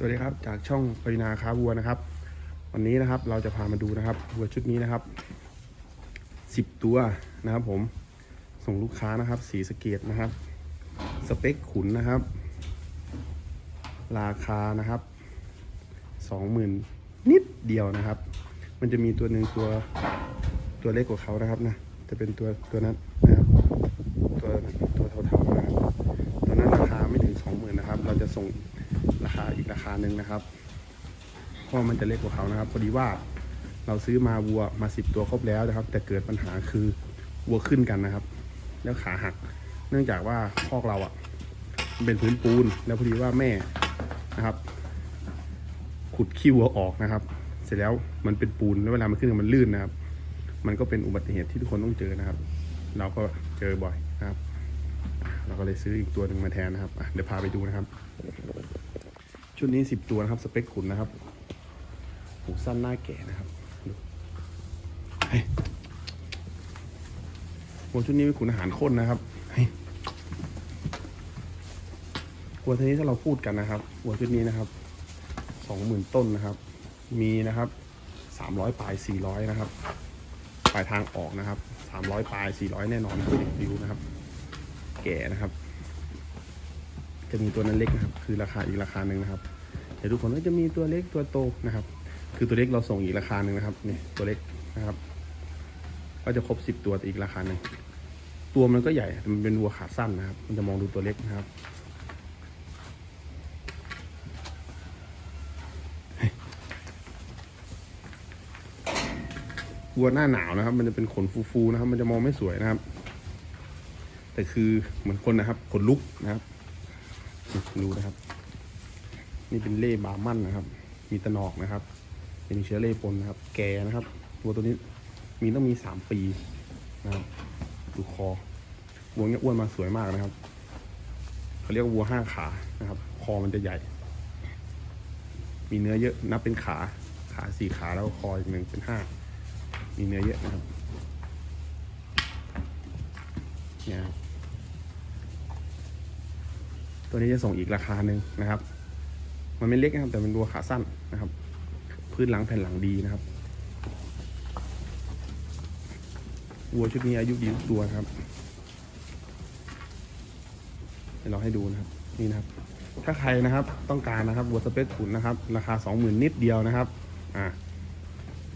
สวัสดีครับจากช่องปรินาค้าวัวนะครับ วันนี้นะครับเราจะพามาดูนะครับวัวชุดนี้นะครับสิบตัวนะครับ ผมส่งลูกค้านะครับสีสเกตนะครับ สเปคขุนนะครับ ราคานะครับสองหมื่นนิดเดียวนะครับ มันจะมีตัวหนึ่งตัวตัวเล็กกว่าเขานะครับนะจะเป็นตัวตัวนั้นนะครับตัว อีกราคาหนึ่งนะครับเพราะมันจะเล็กกว่าเขานะครับพอดีว่าเราซื้อมาวัวมาสิบตัวครบแล้วนะครับ แต่เกิดปัญหาคือวัวขึ้นกันนะครับ แล้วขาหัก เนื่องจากว่าคอกเราอะมันเป็นพื้นปูน แล้วพอดีว่าแม่นะครับ ขุดขี้วัวออกนะครับ เสร็จแล้วมันเป็นปูนแล้วเวลามันขึ้นมันลื่นนะครับ มันก็เป็นอุบัติเหตุที่ทุกคนต้องเจอนะครับ เราก็เจอบ่อยนะครับ เราก็เลยซื้ออีกตัวหนึ่งมาแทนนะครับเดี๋ยวพาไปดูนะครับ ชุดนี้สิบตัวนะครับ สเปคขุนนะครับหูสั้นหน้าแก่นะครับดูเฮ้หัวชุดนี้เป็นขุนอาหารข้นนะครับเฮ้ยวัวตัวนี้ถ้าเราพูดกันนะครับวัวชุดนี้นะครับสองหมื่นต้นนะครับ มีนะครับสามร้อยปลายสี่ร้อยนะครับปลายทางออกนะครับสามร้อยปลายสี่ร้อยแน่นอนครับเด็กดิวนะครับ แก่นะครับ จะมีตัวนั้นเล็กนะครับ คือราคาอีกราคาหนึ่งนะครับเดี๋ยวทุกคนก็จะมีตัวเล็กตัวโตนะครับ คือตัวเล็กเราส่งอีกราคาหนึ่งนะครับนี่ตัวเล็กนะครับ ก็จะครบสิบตัวแต่อีกราคาหนึ่งตัวมันก็ใหญ่มันเป็นวัวขาสั้นนะครับ มันจะมองดูตัวเล็กนะครับวัวหน้าหนาวนะครับ มันจะเป็นขนฟูๆนะครับ มันจะมองไม่สวยนะครับ แต่คือเหมือนคนนะครับ ขนลุกนะครับ ดูนะครับ นี่เป็นเล่บามั่นนะครับ มีตะนอกนะครับ เป็นเชื้อเล่ปนนะครับ แก่นะครับ ตัวตัวนี้มีต้องมีสามปีนะครับ ดูคอวัวเนี้ยอ้วนมาสวยมากนะครับเขาเรียกวัวห้าขานะครับ คอมันจะใหญ่ มีเนื้อเยอะนับเป็นขาขาสี่ขาแล้วคออีกหนึ่งเป็นห้ามีเนื้อเยอะนะครับเนี่ย ตัวนี้จะส่งอีกราคาหนึ่งนะครับ มันไม่เล็กนะครับ แต่เป็นวัวขาสั้นนะครับ พื้นหลังแผ่นหลังดีนะครับ วัวชุดนี้อายุดีทุกตัวครับเดี๋ยวเราให้ดูนะครับนี่นะครับ ถ้าใครนะครับต้องการนะครับวัวสเปซขุนนะครับ ราคา 20,000 นิดเดียวนะครับอ่า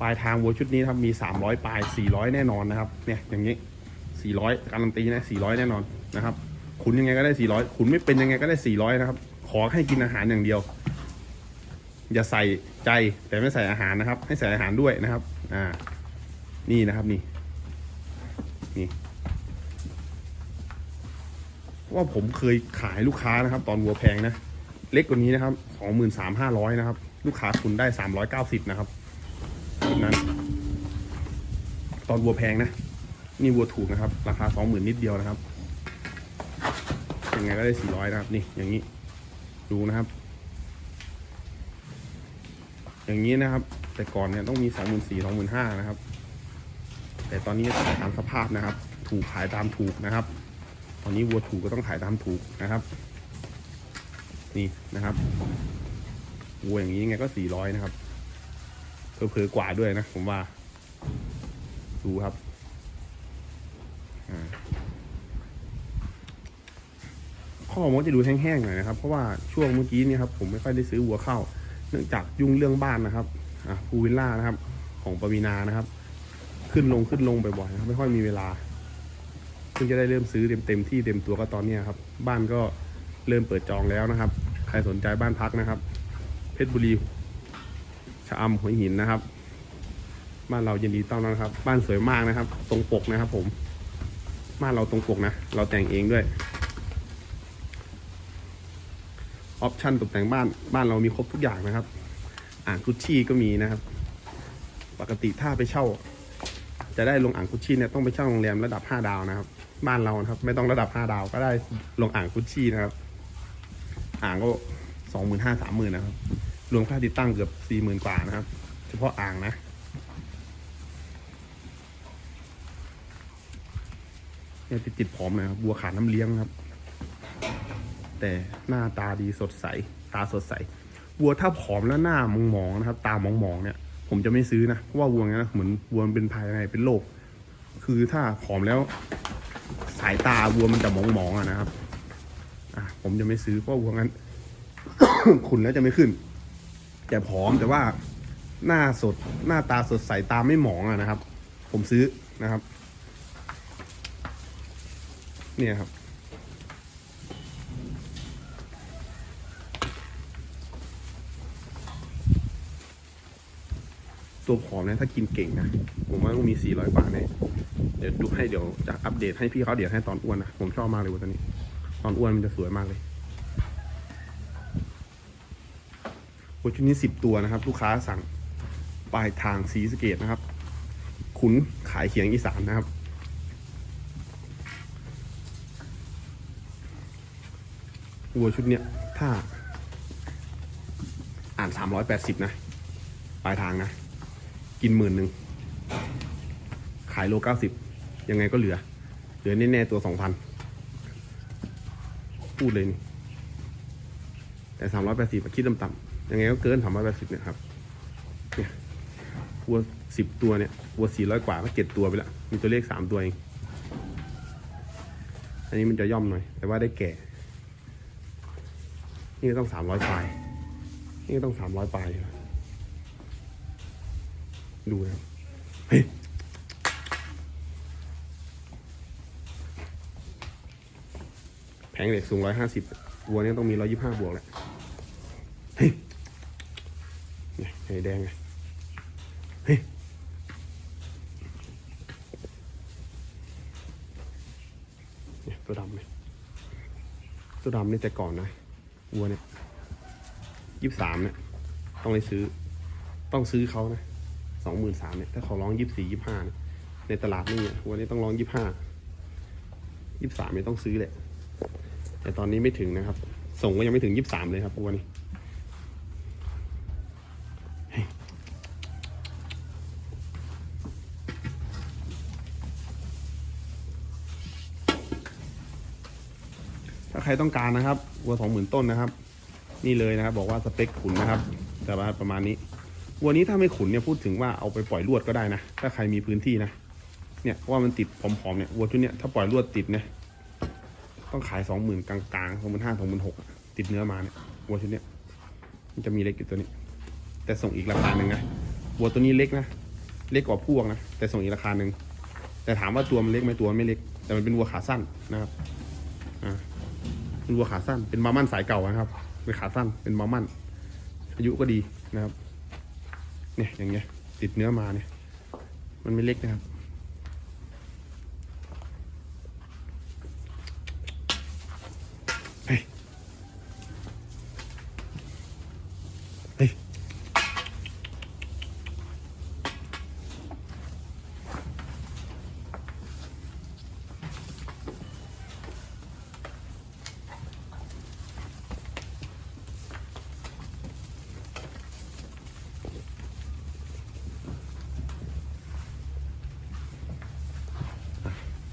ปลายทางวัวชุดนี้ครับมี 300 ปลาย 400 แน่นอนนะครับเนี่ยอย่างนี้ 400 การันตีนะ400 แน่นอนนะครับ ขุนยังไงก็ได้400ขุนไม่เป็นยังไงก็ได้400นะครับ ขอให้กินอาหารอย่างเดียว อย่าใส่ใจแต่ไม่ใส่อาหารนะครับ ให้ใส่อาหารด้วยนะครับ อ่า นี่นะครับนี่ นี่ว่าผมเคยขายลูกค้านะครับ ตอนวัวแพงนะเล็กกว่านี้นะครับ23,500นสามห้าร้อยนะครับ ลูกค้าคุณได้390นะครับแบบนั้น ตอนวัวแพงนะ นี่วัวถูกนะครับ ราคาสองหมื่นนิดเดียวนะครับ ยังไงก็ได้สี่ร้อยนะครับ นี่อย่างนี้ ดูนะครับ อย่างนี้นะครับ แต่ก่อนเนี่ยต้องมีสองหมื่นสี่สองหมื่นห้านะครับ แต่ตอนนี้ตามสภาพนะครับ ถูกขายตามถูกนะครับ ตอนนี้วัวถูกก็ต้องขายตามถูกนะครับ นี่นะครับวัวอย่างนี้ยังไงก็สี่ร้อยนะครับเผลอกว่าด้วยนะ ผมว่า ดูครับอ่า ข้อมันจะดูแห้งๆหน่อยนะครับ เพราะว่าช่วงเมื่อกี้นี่ครับผมไม่ค่อยได้ซื้อวัวเข้า เนื่องจากยุ่งเรื่องบ้านนะครับอ่าพูวิลล่านะครับ ของปวีนานะครับ ขึ้นลงขึ้นลงบ่อยๆนะครับไม่ค่อยมีเวลาเพิ่งจะได้เริ่มซื้อเต็มเต็มที่เต็มตัวก็ตอนนี้ครับ บ้านก็เริ่มเปิดจองแล้วนะครับ ใครสนใจบ้านพักนะครับ เพชรบุรีชะอำหัวหินนะครับ บ้านเรายินดีต้อนรับนะครับ บ้านสวยมากนะครับ ตรงปกนะครับ ผม บ้านเราตรงปกนะ เราแต่งเองด้วย ออปชั่นตกแต่งบ้านบ้านเรามีครบทุกอย่างนะครับ อ่างกุชชี่ก็มีนะครับ ปกติถ้าไปเช่า จะได้ลงอ่างกุชชี่เนี่ยต้องไปเช่าโรงแรมระดับห้าดาวนะครับ บ้านเรานะครับ ไม่ต้องระดับห้าดาวก็ได้ลงอ่างกุชชี่นะครับ อ่างก็สองหมื่นห้าสามหมื่นนะครับ รวมค่าติดตั้งเกือบสี่หมื่นกว่านะครับ เฉพาะอ่างนะเนี่ยติดติดผอมนะครับบัวขาดน้ำเลี้ยงครับ แต่หน้าตาดีสดใส ตาสดใส วัวถ้าผอมแล้วหน้ามองมองๆนะครับ ตามองมองๆเนี่ย ผมจะไม่ซื้อนะ เพราะว่าวัวเนี้ยเหมือนวัวมันเป็นภายในเป็นโรค คือถ้าผอมแล้วสายตาวัวมันจะมองมองๆอะนะครับ อะผมจะไม่ซื้อเพราะวัวงั้นขุนแล้วจะไม่ขึ้น แต่ผอมแต่ว่าหน้าสดหน้าตาสดใสตาไม่หมองอะนะครับ ผมซื้อนะครับ เนี่ยครับ ตัวผอมนี่ยถ้ากินเก่งนะผมว่าต้องมี 400บาทแน่เดี๋ยวดูให้เดี๋ยวจะอัปเดตให้พี่เขาเดี๋ยวให้ตอนอ้วนนะผมชอบมากเลยวัวตัวนี้ ตอนอ้วนมันจะสวยมากเลยวัวชุดนี้10ตัวนะครับ ลูกค้าสั่งปลายทางสีสเกตนะครับ ขุนขายเขียงอีสานนะครับ วัวชุดเนี้ยถ้า อ่าน380นะ ปลายทางนะ กินหมื่นหนึ่งขายโลเก้าสิบยังไงก็เหลือ เหลือแน่ๆตัวสองพันพูดเลยนี่แต่สามร้อยแปดสิบคิดต่ำๆยังไงก็เกินสามร้อยแปดสิบเนี่ยครับเนี่ยวัวสิบตัวเนี่ยวัวสี่ร้อยกว่าก็เจ็ดตัวไปล้วมีตัวเลขสามตัวเอง อันนี้มันจะย่อมหน่อย แต่ว่าได้แก่ นี่ก็ต้องสามร้อยปลาย นี่ก็ต้องสามร้อยปลาย ดูนะครับเฮ้ยแผงเหล็กสูงร้อยห้าสิบวัวเนี้ต้องมีร้อยยี่ห้าบวกแหละเฮ้ยเนี่ยไอ้แดงไงเฮ้ยเนี่ยตัวดำเนี่ยตัวดำนี่แต่ก่อนนะวัวเนี่ยยี่สามเนี่ยต้องไปซื้อ ต้องซื้อเขานะ สองหมื่นสามเนี่ยถ้าเขาร้องยี่สี่ยี่ห้าเนี่ยในตลาดนี่เนี่ยวันนี้ต้องร้องยี่ห้ายี่สามไม่ต้องซื้อแหละแต่ตอนนี้ไม่ถึงนะครับ ส่งก็ยังไม่ถึงยี่สามเลยครับวันนี้ถ้าใครต้องการนะครับวัวสองหมื่นต้นนะครับ นี่เลยนะครับ บอกว่าสเปคขุนนะครับ แต่ว่าประมาณนี้ วัวนี้ถ้าไม่ขุนเนี่ยพูดถึงว่าเอาไปปล่อยลวดก็ได้นะ ถ้าใครมีพื้นที่นะ เนี่ยว่ามันติดผอมๆเนี่ยวัวชุดเนี้ยถ้าปล่อยลวดติดเนี่ยต้องขายสองหมื่นกลางๆสองหมื่นห้าสองหมื่นหกติดเนื้อมาเนี่ยวัวชุดเนี้ยมันจะมีเล็กอยู่ตัวนี้ แต่ส่งอีกราคาหนึ่งนะวัวตัวนี้เล็กนะเล็กกว่าพวกนะแต่ส่งอีกราคาหนึ่งแต่ถามว่าตัวมันเล็กไหมตัวมันไม่เล็ก แต่มันเป็นวัวขาสั้นนะครับอ่าเป็นวัวขาสั้นเป็นมามั่นสายเก่านะครับเป็นขาสั้นเป็นมามั่นอายุก็ดีนะครับ เนี่ยอย่างเงี้ยติดเนื้อมาเนี่ย มันไม่เล็กนะครับ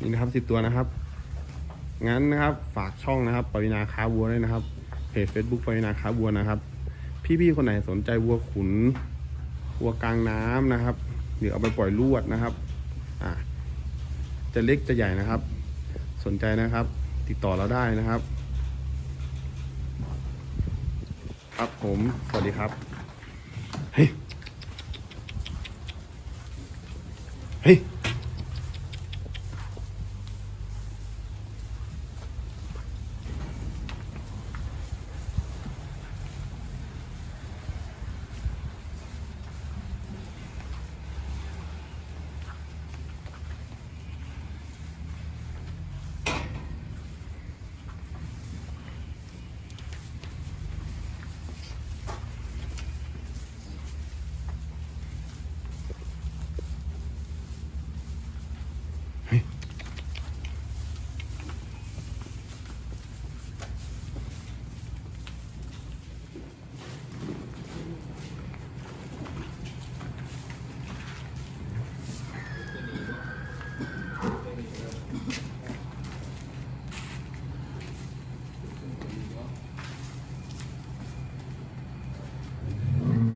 นี่นะครับสิบตัวนะครับ งั้นนะครับฝากช่องนะครับปวินาค้าวัวด้วยนะครับ เพจ Facebook ปวินาค้าวัวนะครับ พี่ๆคนไหนสนใจวัวขุน วัวกลางน้ำนะครับ หรือเอาไปปล่อยลวดนะครับ อ่าจะเล็กจะใหญ่นะครับ สนใจนะครับ ติดต่อเราได้นะครับครับผม สวัสดีครับ เฮ้ย เฮ้ย